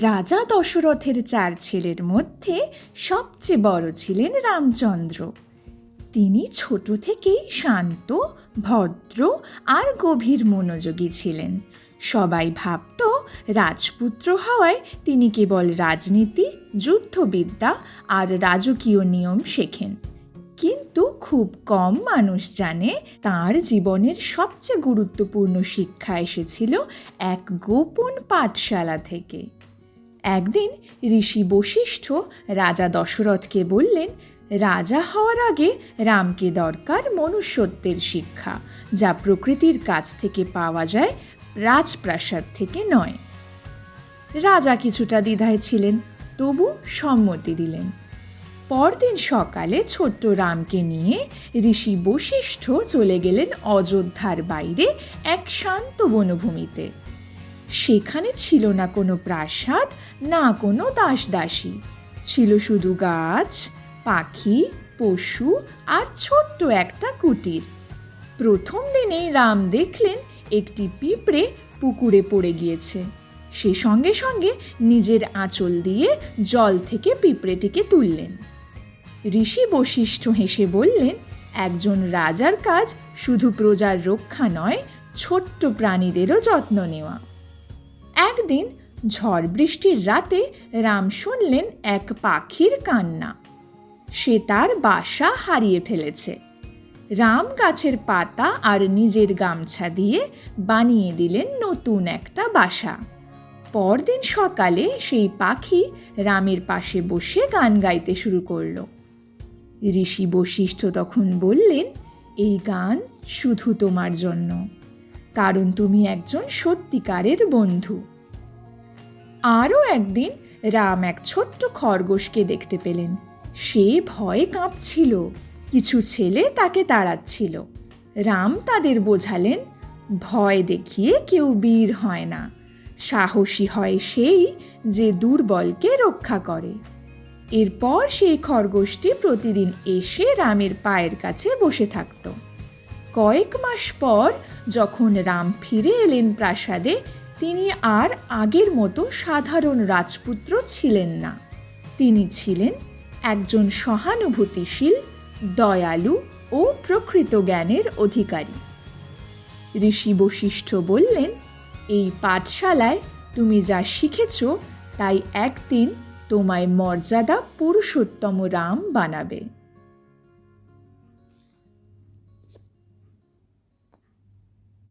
রাজা দশরথের চার ছেলের মধ্যে সবচেয়ে বড় ছিলেন রামচন্দ্র। তিনি ছোট থেকেই শান্ত, ভদ্র আর গভীর মনোযোগী ছিলেন। সবাই ভাবত রাজপুত্র হওয়ায় তিনি কেবল রাজনীতি, যুদ্ধবিদ্যা আর রাজকীয় নিয়ম শেখেন। কিন্তু খুব কম মানুষ জানে তার জীবনের সবচেয়ে গুরুত্বপূর্ণ শিক্ষা এসেছিল এক গোপন পাঠশালা থেকে। একদিন ঋষি বশিষ্ঠ রাজা দশরথকে বললেন, রাজা হওয়ার আগে রামকে দরকার মনুষ্যত্বের শিক্ষা, যা প্রকৃতির কাছ থেকে পাওয়া যায় রাজপ্রাসাদ থেকে নয়। রাজা কিছুটা দ্বিধায় ছিলেন, তবু সম্মতি দিলেন। পরদিন সকালে ছোট্ট রামকে নিয়ে ঋষি বশিষ্ঠ চলে গেলেন অযোধ্যার বাইরে এক শান্ত বনভূমিতে। সেখানে ছিল না কোনো প্রাসাদ, না কোনো দাসদাসী। ছিল শুধু গাছ, পাখি, পশু আর ছোট্ট একটা কুটির। প্রথম দিনেই রাম দেখলেন একটি পিঁপড়ে পুকুরে পড়ে গিয়েছে। সে সঙ্গে সঙ্গে নিজের আঁচল দিয়ে জল থেকে পিঁপড়েটিকে তুললেন। ঋষি বশিষ্ঠ হেসে বললেন, একজন রাজার কাজ শুধু প্রজার রক্ষা নয়, ছোট্ট প্রাণীদেরও যত্ন নেওয়া। একদিন ঝড় বৃষ্টির রাতে রাম শুনলেন এক পাখির কান্না। সে তার বাসা হারিয়ে ফেলেছে। রাম গাছের পাতা আর নিজের গামছা দিয়ে বানিয়ে দিলেন নতুন একটা বাসা। পরদিন সকালে সেই পাখি রামের পাশে বসে গান গাইতে শুরু করল। ঋষি বশিষ্ঠ তখন বললেন, এই গান শুধু তোমার জন্য। কারণ তুমি একজন সত্যিকারের বন্ধু। আরও একদিন রাম এক ছোট্ট খরগোশকে দেখতে পেলেন। সে ভয়ে কাঁপছিল। কিছু ছেলে তাকে তাড়াচ্ছিল। রাম তাদের বোঝালেন, ভয় দেখিয়ে কেউ বীর হয় না। সাহসী হয় সেই যে দুর্বলকে রক্ষা করে। এরপর সেই খরগোশটি প্রতিদিন এসে রামের পায়ের কাছে বসে থাকত। কয়েক মাস পর যখন রাম ফিরে এলেন প্রাসাদে, তিনি আর আগের মতো সাধারণ রাজপুত্র ছিলেন না। তিনি ছিলেন একজন সহানুভূতিশীল, দয়ালু ও প্রকৃত জ্ঞানের অধিকারী। ঋষি বশিষ্ঠ বললেন, এই পাঠশালায় তুমি যা শিখেছ, তাই একদিন তোমায় মর্যাদা পুরুষোত্তম রাম বানাবে।